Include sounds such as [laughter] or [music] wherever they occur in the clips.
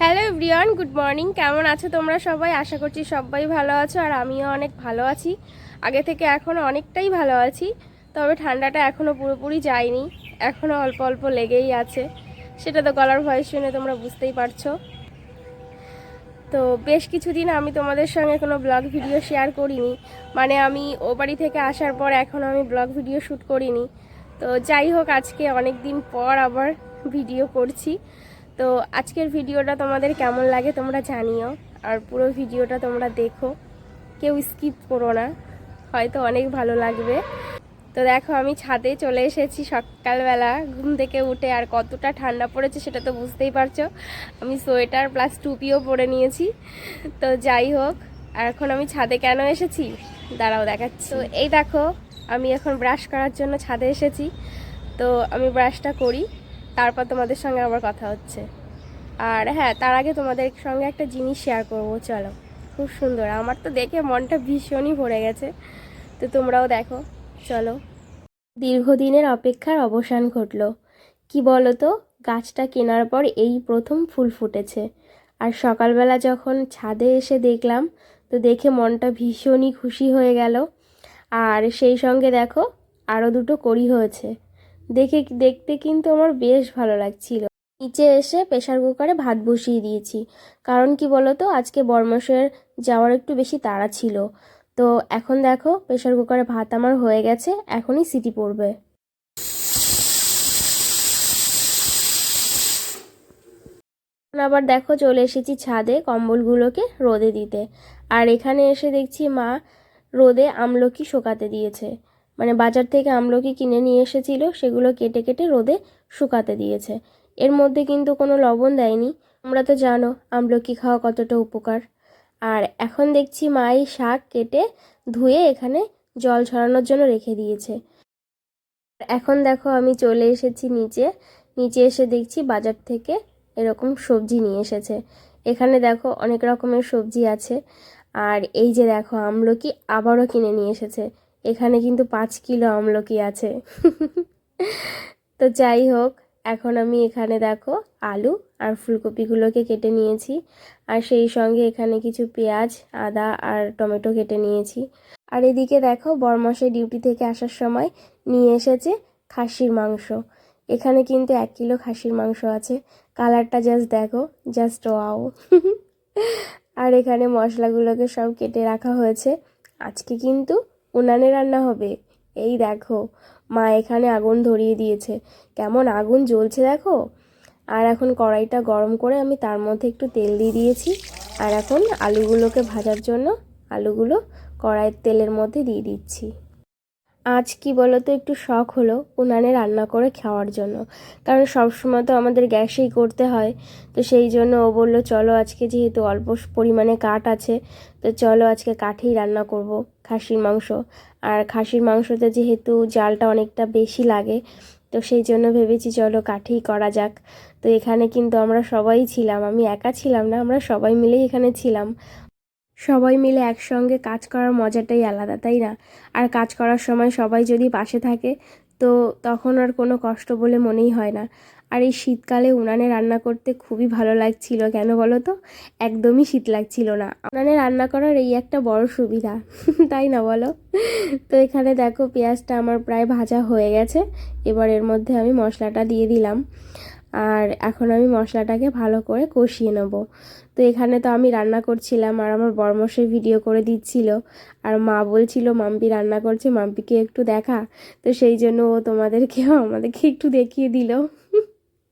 Hello everyone, good morning. কেমন আছো তোমরা সবাই? আশা করছি সবাই ভালো আছো আর আমিও অনেক ভালো আছি। আগে থেকে এখন অনেকটাই ভালো আছি, তবে ঠান্ডাটা এখনও পুরোপুরি যায়নি। এখনও অল্প অল্প লেগেই আছে। সেটা তো গলার ভয়েস শুনে তোমরা বুঝতেই পারছ। তো বেশ কিছুদিন আমি তোমাদের সঙ্গে কোনো ব্লগ ভিডিও শেয়ার করিনি। মানে আমি ও বাড়ি থেকে আসার পর এখনও আমি ব্লগ ভিডিও শ্যুট করিনি। তো যাই হোক, আজকে অনেক দিন পর আবার ভিডিও করছি। তো আজকের ভিডিওটা তোমাদের কেমন লাগে তোমরা জানিও। আর পুরো ভিডিওটা তোমরা দেখো। কেউ স্কিপ করো না। হয়তো অনেক ভালো লাগবে। তো দেখো, আমি ছাদে চলে এসেছি সকালবেলা। ঘুম থেকে উঠে আর কতটা ঠান্ডা পড়েছে সেটা তো বুঝতেই পারছ। আমি সোয়েটার প্লাস টুপিও পরে নিয়েছি। তো যাই হোক, আর এখন আমি ছাদে কেন এসেছি? দাঁড়াও, দেখাচ্ছি। তো এই দেখো, আমি এখন ব্রাশ করার জন্য ছাদে এসেছি। তো আমি ব্রাশটা করি। তারপর তোমাদের সঙ্গে আবার কথা হচ্ছে। আর হ্যাঁ তার আগে তোমাদের সঙ্গে একটা জিনিস শেয়ার করব, চলো। খুব সুন্দর। আমার তো দেখে মনটা ভীষণই ভরে গেছে। তো তোমরাও দেখো, চলো। দীর্ঘদিনের অপেক্ষার অবসান ঘটল। কি বলো তো গাছটা কেনার পর এই প্রথম ফুল ফুটেছে। আর সকালবেলা যখন ছাদে এসে দেখলাম, তো দেখে মনটা ভীষণই খুশি হয়ে গেল। আর সেই সঙ্গে দেখো আরও দুটো করি হয়েছে। দেখে, দেখতে কিন্তু আমার বেশ ভালো লাগছিল। নিচে এসে প্রেশার কুকারে ভাত বসিয়ে দিয়েছি। কারণ কি বলো তো আজকে বর্মশের যাওয়ার একটু বেশি তাড়া ছিল। তো এখন দেখো প্রেশার কুকারে ভাত আমার হয়ে গেছে, এখনই সিটি পড়বে। আবার দেখো, চলে এসেছি ছাদে কম্বলগুলোকে রোদে দিতে। আর এখানে এসে দেখছি মা রোদে আমলকি শোকাতে দিয়েছে। মানে বাজার থেকে আমলকি কিনে নিয়ে এসেছিল, সেগুলো কেটে কেটে রোদে শুকাতে দিয়েছে। এর মধ্যে কিন্তু কোনো লবণ দেয়নি। তোমরা তো জানো আমলকি খাওয়া কতটা উপকার। আর এখন দেখছি মা এই শাক কেটে ধুয়ে এখানে জল ছড়ানোর জন্য রেখে দিয়েছে। এখন দেখো আমি চলে এসেছি নিচে। নিচে এসে দেখছি বাজার থেকে এরকম সবজি নিয়ে এসেছে। এখানে দেখো অনেক রকমের সবজি আছে। আর এই যে দেখো আমলকি আবারও কিনে নিয়ে এসেছে। এখানে কিন্তু পাঁচ কিলো আমলকি আছে। তো যাই হোক, এখন আমি এখানে দেখো আলু আর ফুলকপিগুলোকে কেটে নিয়েছি। আর সেই সঙ্গে এখানে কিছু পেঁয়াজ, আদা আর টমেটো কেটে নিয়েছি। আর এদিকে দেখো বরমাসে ডিউটি থেকে আসার সময় নিয়ে এসেছে খাসির মাংস। এখানে কিন্তু এক কিলো খাসির মাংস আছে। কালারটা জাস্ট দেখো, জাস্ট ওয়াও। আর এখানে মশলাগুলোকে সব কেটে রাখা হয়েছে। আজকে কিন্তু উনানে রান্না হবে। এই দেখো, মা এখানে আগুন ধরিয়ে দিয়েছে। কেমন আগুন জ্বলছে দেখো। আর এখন কড়াইটা গরম করে আমি তার মধ্যে একটু তেল দিয়ে দিয়েছি। আর এখন আলুগুলোকে ভাজার জন্য আলুগুলো কড়াইয়ের তেলের মধ্যে দিয়ে দিচ্ছি। আজ কি বলতো, একটু শখ হলো উনানে রান্না করে খাওয়ার জন্য। কারণ সবসময় তো আমাদের গ্যাসেই করতে হয়। তো সেই জন্য ও বলল, চলো আজকে যেহেতু অল্প পরিমাণে কাঠ আছে, তো চলো আজকে কাঠেই রান্না করব খাসির মাংস। আর খাসির মাংসতে যেহেতু জালটা অনেকটা বেশি লাগে, তো সেই জন্য ভেবেছি চলো কাঠেই করা যাক। তো এখানে কিন্তু আমরা সবাই ছিলাম, আমি একা ছিলাম না, আমরা সবাই মিলেই এখানে ছিলাম। সবাই মিলে একসঙ্গে কাজ করার মজাটাই আলাদা, তাই না? আর কাজ করার সময় সবাই যদি পাশে থাকে, তো তখন আর কোনো কষ্ট বলে মনেই হয় না। আর এই শীতকালে উনানে রান্না করতে খুবই ভালো লাগছিল, কেন বলো তো? একদমই শীত লাগছিল না। উনানে রান্না করার এই একটা বড় সুবিধা, [laughs] তাই না বলো? তো এখানে দেখো, পেঁয়াজটা আমার প্রায় ভাজা হয়ে গেছে। এবার এর মধ্যে আমি মশলাটা দিয়ে দিলাম। আর এখন আমি মশলাটাকে ভালো করে কষিয়ে নেব। তো এখানে তো আমি রান্না করছিলাম আর আমার বরমশাই ভিডিও করে দিচ্ছিল। আর মা বলছিল, মাম্পি রান্না করছে, মাম্পিকে একটু দেখা। তো সেই জন্য ও তোমাদেরকেও [laughs] আমাদেরকে একটু দেখিয়ে দিল।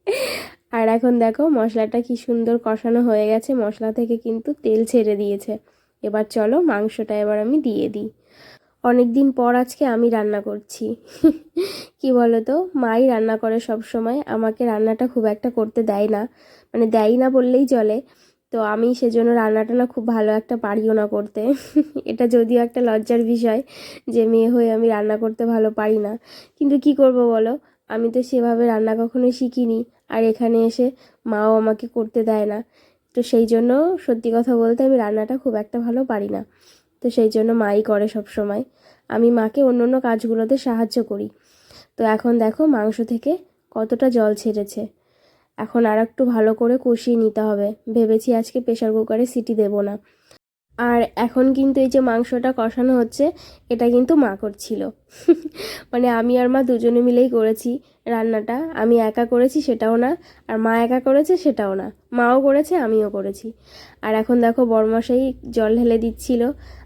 [laughs] আর এখন দেখো, মশলাটা কি সুন্দর কষানো হয়ে গেছে। মশলা থেকে কিন্তু তেল ছেড়ে দিয়েছে। এবার চলো মাংসটা এবার আমি দিয়ে দিই। অনেক দিন পর আজকে আমি রান্না করছি। [laughs] কি বলো তো মাই রান্না করে সব সময় আমাকে রান্নাটা খুব একটা করতে দেয় না। মানে দেয় না বললেই চলে। তো আমি সেজন্য রান্নাটা না খুব ভালো একটা পারিও না করতে। [laughs] এটা যদিও একটা লজ্জার বিষয় যে মেয়ে হয়ে আমি রান্না করতে ভালো পারি না। কিন্তু কি করব বলো? আমি তো সেভাবে রান্না কখনোই শিখিনি। আর এখানে এসে মাও আমাকে করতে দেয় না। তো সেই জন্য সত্যি কথা বলতে আমি রান্নাটা খুব একটা ভালো পারি না। তো সেই জন্য মাই করে সব সময়। আমি মাকে অন্য অন্য কাজগুলোতে সাহায্য করি। তো এখন দেখো মাংস থেকে কতটা জল ছেড়েছে। এখন আর একটু ভালো করে কষিয়ে নিতে হবে। ভেবেছি আজকে প্রেশার কুকারে সিটি দেবো না। আর এখন কিন্তু এই যে মাংসটা কষানো হচ্ছে, এটা কিন্তু মা করছিল। [laughs] মানে আমি আর মা দুজনে মিলেই করেছি। রান্নাটা। আমি একা করেছি সেটাও না, আর মা একা করেছে সেটাও না। মাও করেছে, আমিও করেছি। আর এখন দেখো বড়মশাই জল ঢেলে দিচ্ছিল,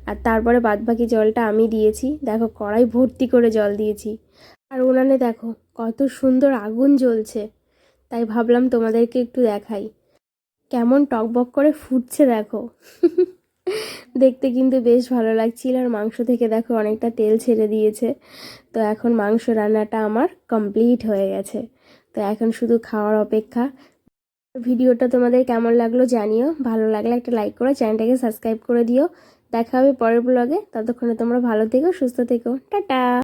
আর তারপরে বাদবাকি জলটা আমি দিয়েছি। দেখো কড়াই ভর্তি করে জল দিয়েছি। আর উনানে দেখো কত সুন্দর আগুন জ্বলছে। তাই ভাবলাম তোমাদেরকে একটু দেখাই। কেমন টকবক করে ফুটছে দেখো। [laughs] দেখতে কিন্তু বেশ ভালো লাগছিল। আর মাংস থেকে দেখো অনেকটা তেল ছেড়ে দিয়েছে। তো এখন মাংস রান্নাটা আমার কমপ্লিট হয়ে গেছে। তো এখন শুধু খাওয়ার অপেক্ষা। ভিডিওটা তোমাদের কেমন লাগল জানিও। ভালো লাগলে একটা লাইক করে চ্যানেলটাকে সাবস্ক্রাইব করে দিও। দেখা হবে পরের ব্লগে ততক্ষণে তোমরা ভালো থেকো, সুস্থ থেকো। টাটা!